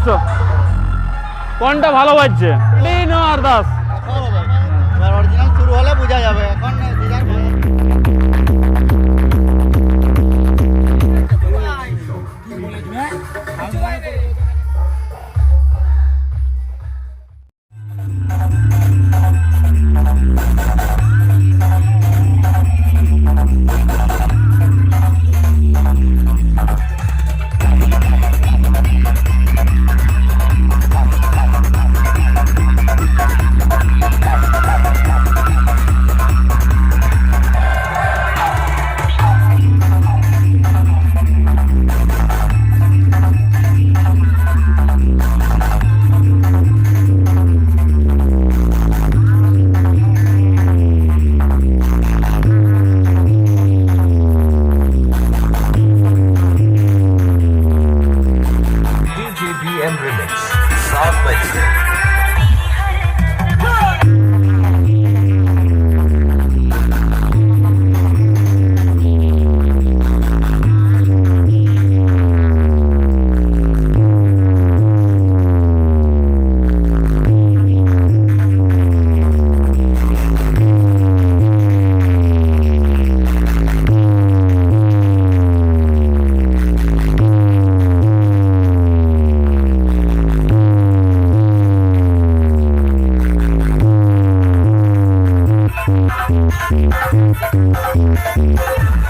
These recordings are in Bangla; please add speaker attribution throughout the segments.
Speaker 1: এসো কোনটা ভালো বাজছে? নো আর দাস
Speaker 2: অরিজিনাল শুরু হলে বোঝা যাবে। এখন
Speaker 3: EDM remix, South. Thank
Speaker 1: you.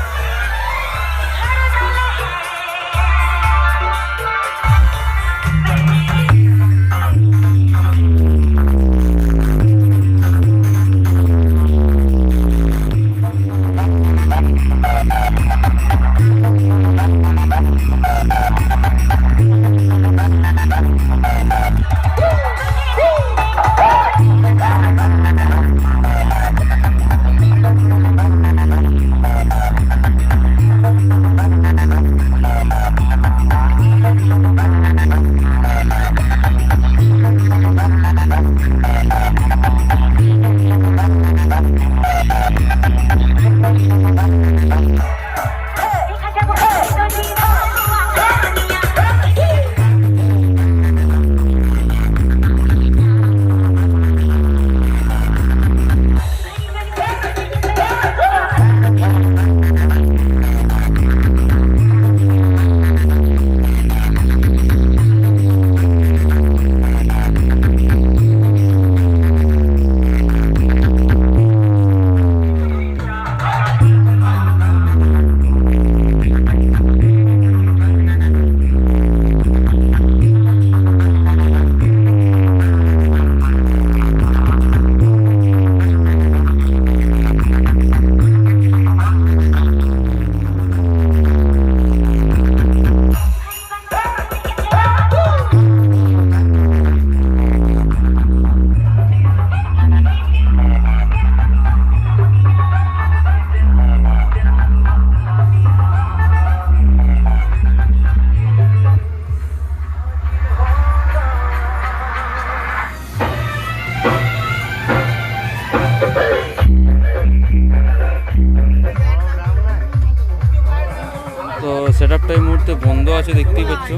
Speaker 1: Set আপটা এই মুহূর্তে বন্ধ আছে দেখতেই পাচ্ছ।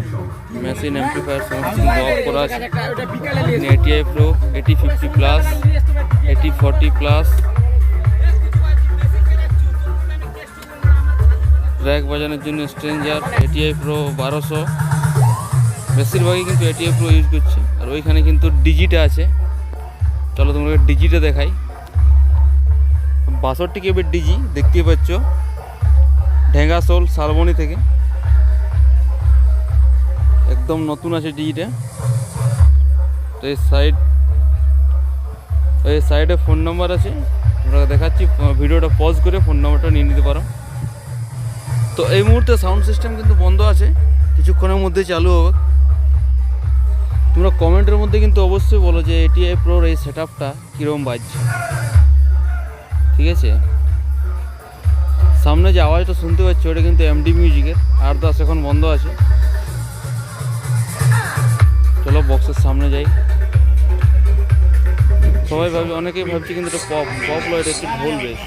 Speaker 1: মেশিন অ্যাম্পলিফায়ার সমস্ত কিছু অফ করা আছে। এটিআই প্রো এটি ফিফটি প্লাস এটি ফর্টি প্লাস ট্র্যাক বাজানোর জন্য স্ট্রেঞ্জার এটিআই প্রো বারোশো। বেশিরভাগই কিন্তু এটিআই প্রো ইউজ করছে। আর ওইখানে কিন্তু ডিজিটা আছে। চলো তোমাকে ডিজিটা দেখাই। বাষট্টি কেবির ডিজি দেখতেই পাচ্ছ। ঢেঙ্গাসোল শালবনি থেকে। একদম নতুন আছে ডিজিটা। তো এই সাইড এই সাইডে ফোন নাম্বার আছে। আমরা দেখাচ্ছি, ভিডিওটা পজ করে ফোন নাম্বারটা নিয়ে নিতে পারো। তো এই মুহূর্তে সাউন্ড সিস্টেম কিন্তু বন্ধ আছে। কিছুক্ষণের মধ্যে চালু হবে। তোমরা কমেন্টের মধ্যে কিন্তু অবশ্যই বলো যে এটিআই প্রোর এই সেট আপটা কীরকম বাজছে। ঠিক আছে? সামনে যে আওয়াজটা শুনতে পাচ্ছি, ওটা কিন্তু এমডি মিউজিকের আর দাস এখন বন্ধ আছে। চলো বক্সের সামনে যাই। সবাই ভাবছে, অনেকেই ভাবছে কিন্তু এটা পপ পপ লয় এটা একটু ঢোল বেশ।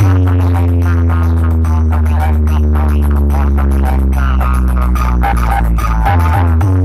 Speaker 1: Thank you.